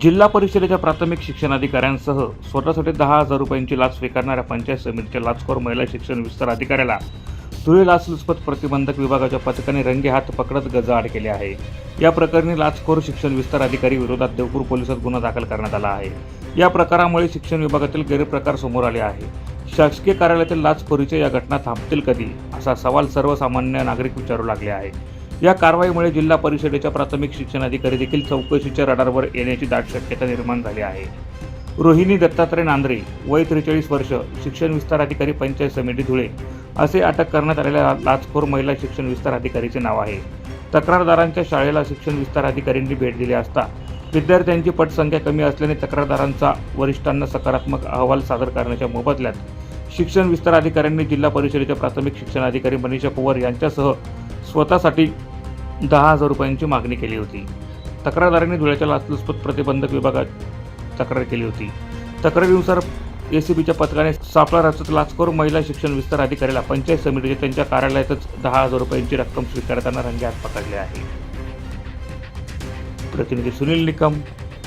जिल्हा परिषदेच्या प्राथमिक शिक्षणाधिकाऱ्यांसह स्वतःसाठी दहा हजार रुपयांची लाच स्वीकारणाऱ्या पंचायत समितीच्या लाचखोर महिला शिक्षण विस्तार अधिकाऱ्याला धुळे लाचलुचपत प्रतिबंधक विभागाच्या पथकाने रंगेहात पकडत गजाआड केले आहे. या प्रकरणी लाचखोर शिक्षण विस्तार अधिकारी विरोधात देवपूर पोलिसात गुन्हा दाखल करण्यात आला आहे. या प्रकारामुळे शिक्षण विभागातील गैरप्रकार समोर आले आहे. शासकीय कार्यालयातील लाचखोरीच्या या घटना थांबतील कधी? असा सवाल सर्वसामान्य नागरिक विचारू लागले आहे या कारवाईमुळे जिल्हा परिषदेच्या प्राथमिक शिक्षण अधिकारी देखील चौकशीच्या रडारवर येण्याची दाट शक्यता निर्माण झाली आहे. रोहिणी दत्तात्रय नांद्रे वय त्रेचाळीस वर्ष शिक्षण विस्तार अधिकारी पंचायत समिती धुळे असे अटक करण्यात आलेल्या लाचखोर महिला शिक्षण विस्तार अधिकारीचे नाव आहे. तक्रारदारांच्या शाळेला शिक्षण विस्तार अधिकाऱ्यांनी भेट दिली असता विद्यार्थ्यांची पटसंख्या कमी असल्याने तक्रारदारांचा वरिष्ठांना सकारात्मक अहवाल सादर करण्याच्या मोबदल्यात शिक्षण विस्तार अधिकाऱ्यांनी जिल्हा परिषदेच्या प्राथमिक शिक्षण अधिकारी मनीषा पवार यांच्यासह स्वतःसाठी दहा हजार रुपयांची मागणी केली होती. तक्रारदारांनी धुळ्याच्या लाचलुचपत प्रतिबंधक विभागात तक्रार केली होती. तक्रारीनुसार एसीबीच्या पथकाने सापळा रचत लाचखोर महिला शिक्षण विस्तार अधिकाऱ्याला पंचायत समितीचे त्यांच्या कार्यालयातच दहा हजार रुपयांची रक्कम स्वीकारताना रंगेहात पकडले आहे. प्रतिनिधी सुनील निकम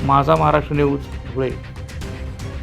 माझा महाराष्ट्र न्यूज धुळे.